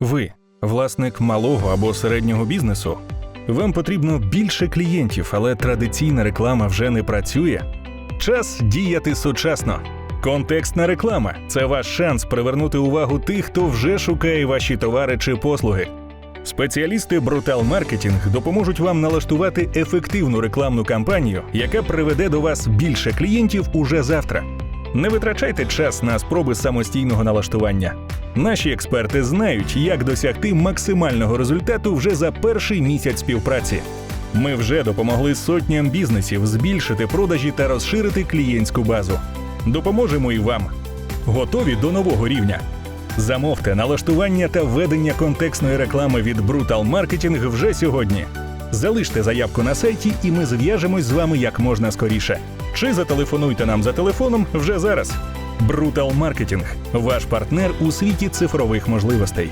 Ви власник малого або середнього бізнесу. Вам потрібно більше клієнтів, але традиційна реклама вже не працює. Час діяти сучасно. Контекстна реклама це ваш шанс привернути увагу тих, хто вже шукає ваші товари чи послуги. Спеціалісти Brutal Marketing допоможуть вам налаштувати ефективну рекламну кампанію, яка приведе до вас більше клієнтів уже завтра. Не витрачайте час на спроби самостійного налаштування. Наші експерти знають, як досягти максимального результату вже за перший місяць співпраці. Ми вже допомогли сотням бізнесів збільшити продажі та розширити клієнтську базу. Допоможемо і вам. Готові до нового рівня. Замовте налаштування та ведення контекстної реклами від Brutal Marketing вже сьогодні. Залиште заявку на сайті, і ми зв'яжемось з вами як можна скоріше. Чи зателефонуйте нам за телефоном вже зараз. Брутал маркетинг – ваш партнер у світі цифрових можливостей.